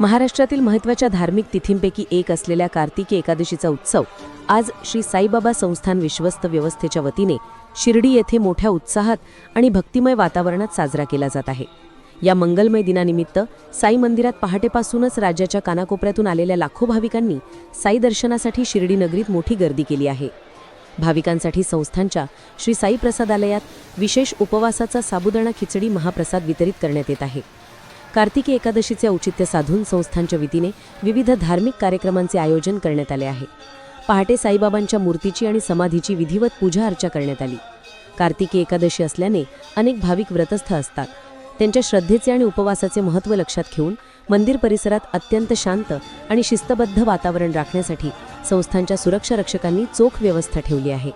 महाराष्ट्रातील महत्त्वाच्या धार्मिक तिथींपैकी एक असलेल्या कार्तिकी एकादशीचा उत्सव आज श्री साईबाबा संस्थान विश्वस्त व्यवस्थेच्या वतीने शिर्डी येथे मोठ्या उत्साहात आणि भक्तिमय वातावरणात साजरा केला जात आहे. या मंगलमय दिनानिमित्त साई मंदिरात पहाटेपासूनच राज्याच्या कानाकोपऱ्यातून आलेल्या लाखो भाविकांनी साई दर्शनासाठी शिर्डी नगरीत मोठी गर्दी केली आहे. भाविकांसाठी संस्थांच्या श्री साई प्रसादालयात विशेष उपवासाचा साबुदाणा खिचडी महाप्रसाद वितरित करण्यात येत आहे. कार्तिकी एकादशीचे औचित्य साधून संस्थांच्या वतीने विविध धार्मिक कार्यक्रमांचे आयोजन करण्यात आले आहे. पहाटे साईबाबांच्या मूर्तीची आणि समाधीची विधिवत पूजा अर्चा करण्यात आली. कार्तिकी एकादशी असल्याने अनेक भाविक व्रतस्थ असतात. त्यांच्या श्रद्धेचे आणि उपवासाचे महत्त्व लक्षात घेऊन मंदिर परिसरात अत्यंत शांत आणि शिस्तबद्ध वातावरण राखण्यासाठी संस्थांच्या सुरक्षा रक्षकांनी चोख व्यवस्था ठेवली आहे.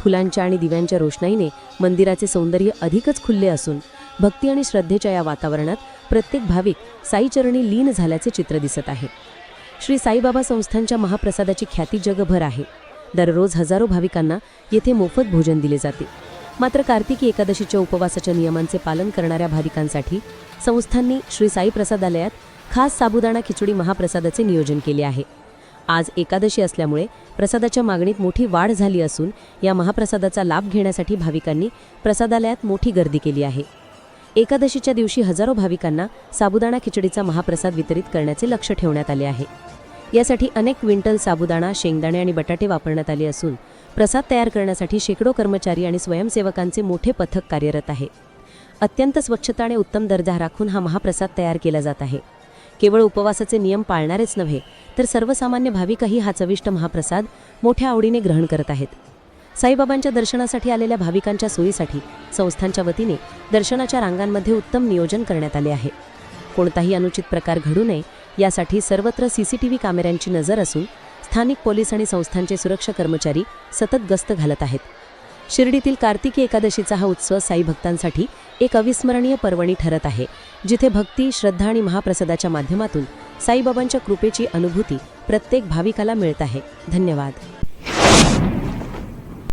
फुलांच्या आणि दिव्यांच्या रोषणाईने मंदिराचे सौंदर्य अधिकच खुल्ले असून भक्ती आणि श्रद्धेच्या या वातावरणात प्रत्येक भाविक साईचरणी लीन झाल्याचे चित्र दिसत आहे. श्री साईबाबा संस्थांच्या महाप्रसादाची ख्याती जगभर आहे. दररोज हजारो भाविकांना येथे मोफत भोजन दिले जाते. मात्र कार्तिकी एकादशीच्या उपवासाच्या नियमांचे पालन करणाऱ्या भाविकांसाठी संस्थांनी श्री साई प्रसादालयात खास साबुदाणा खिचडी महाप्रसादाचे नियोजन केले आहे. आज एकादशी असल्यामुळे प्रसादाच्या मागणीत मोठी वाढ झाली असून या महाप्रसादाचा लाभ घेण्यासाठी भाविकांनी प्रसादालयात मोठी गर्दी केली आहे. एकादशीच्या दिवशी हजारो भाविकांना साबुदाणा खिचडीचा महाप्रसाद वितरित करण्याचे लक्ष ठेवण्यात आले आहे. यासाठी अनेक क्विंटल साबुदाणा शेंगदाणे आणि बटाटे वापरण्यात आले असून प्रसाद तयार करण्यासाठी शेकडो कर्मचारी आणि स्वयंसेवकांचे मोठे पथक कार्यरत आहे. अत्यंत स्वच्छता आणि उत्तम दर्जा राखून हा महाप्रसाद तयार केला जात आहे. केवळ उपवासाचे नियम पाळणारेच नव्हे तर सर्वसामान्य भाविकही हा चविष्ट महाप्रसाद मोठ्या आवडीने ग्रहण करत आहेत. साईबाबांच्या दर्शनासाठी आलेल्या भाविकांच्या सोयीसाठी संस्थांच्या वतीने दर्शनाच्या रांगांमध्ये उत्तम नियोजन करण्यात आले आहे. कोणताही अनुचित प्रकार घडू नये यासाठी सर्वत्र सीसीटीव्ही कॅमेऱ्यांची नजर असून स्थानिक पोलीस आणि संस्थांचे सुरक्षा कर्मचारी सतत गस्त घालत आहेत. शिर्डीतील कार्तिकी एकादशीचा हा उत्सव साई भक्तांसाठी एक अविस्मरणीय पर्वणी ठरत आहे जिथे भक्ती श्रद्धा आणि महाप्रसादाच्या माध्यमातून साईबाबांच्या कृपेची अनुभूती प्रत्येक भाविकाला मिळत आहे. धन्यवाद.